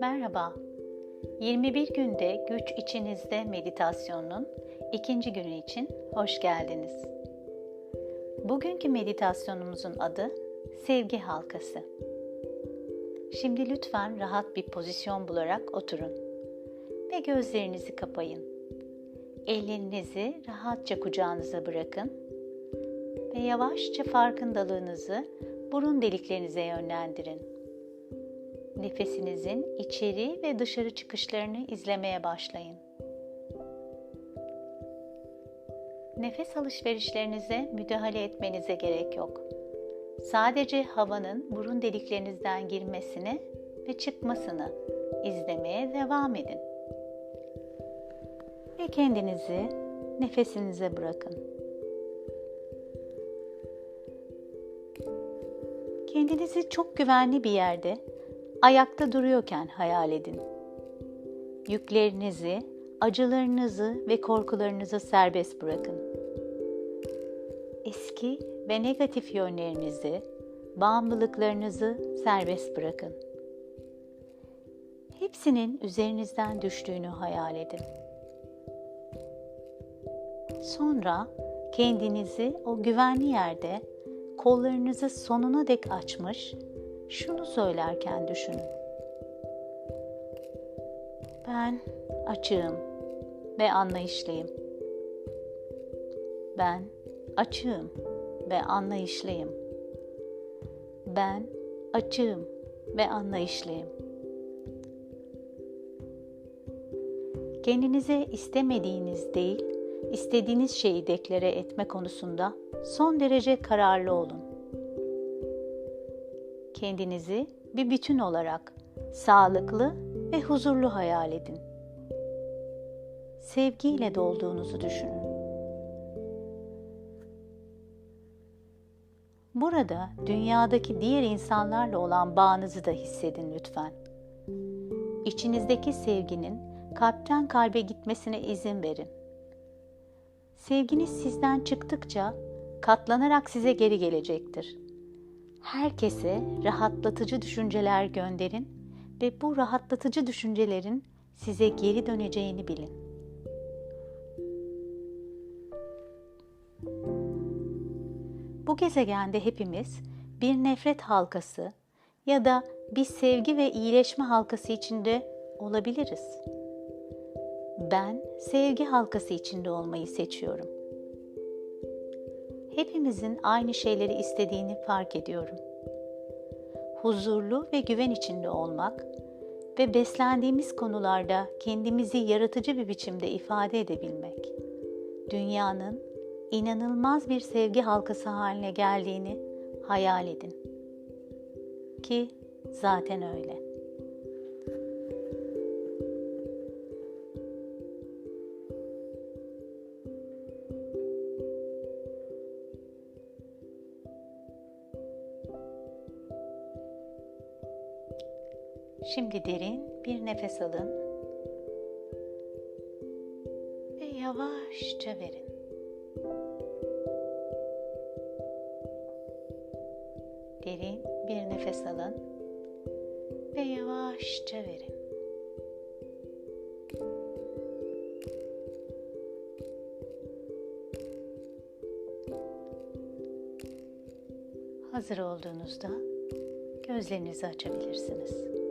Merhaba. 21 günde güç içinizde meditasyonunun ikinci günü için hoş geldiniz. Bugünkü meditasyonumuzun adı Sevgi Halkası. Şimdi lütfen rahat bir pozisyon bularak oturun ve gözlerinizi kapayın. Ellerinizi rahatça kucağınıza bırakın ve yavaşça farkındalığınızı burun deliklerinize yönlendirin nefesinizin içeri ve dışarı çıkışlarını izlemeye başlayın. Nefes alışverişlerinize müdahale etmenize gerek yok. Sadece havanın burun deliklerinizden girmesini ve çıkmasını izlemeye devam edin. Ve kendinizi nefesinize bırakın. Kendinizi çok güvenli bir yerde ayakta duruyorken hayal edin. Yüklerinizi, acılarınızı ve korkularınızı serbest bırakın. Eski ve negatif yönlerinizi, bağımlılıklarınızı serbest bırakın. Hepsinin üzerinizden düştüğünü hayal edin. Sonra kendinizi o güvenli yerde kollarınızı sonuna dek açmış şunu söylerken düşünün. Ben açığım ve anlayışlıyım. Ben açığım ve anlayışlıyım. Ben açığım ve anlayışlıyım. Kendinize istemediğiniz değil, istediğiniz şeyi deklare etme konusunda son derece kararlı olun kendinizi bir bütün olarak sağlıklı ve huzurlu hayal edin. Sevgiyle dolduğunuzu düşünün. Burada dünyadaki diğer insanlarla olan bağınızı da hissedin lütfen. İçinizdeki sevginin kalpten kalbe gitmesine izin verin. Sevginiz sizden çıktıkça katlanarak size geri gelecektir herkese rahatlatıcı düşünceler gönderin ve bu rahatlatıcı düşüncelerin size geri döneceğini bilin. Bu gezegende hepimiz bir nefret halkası ya da bir sevgi ve iyileşme halkası içinde olabiliriz. Ben sevgi halkası içinde olmayı seçiyorum hepimizin aynı şeyleri istediğini fark ediyorum. Huzurlu ve güven içinde olmak ve beslendiğimiz konularda kendimizi yaratıcı bir biçimde ifade edebilmek. Dünyanın inanılmaz bir sevgi halkası haline geldiğini hayal edin. Ki zaten öyle. Şimdi derin bir nefes alın ve yavaşça verin. Derin bir nefes alın ve yavaşça verin. Hazır olduğunuzda gözlerinizi açabilirsiniz.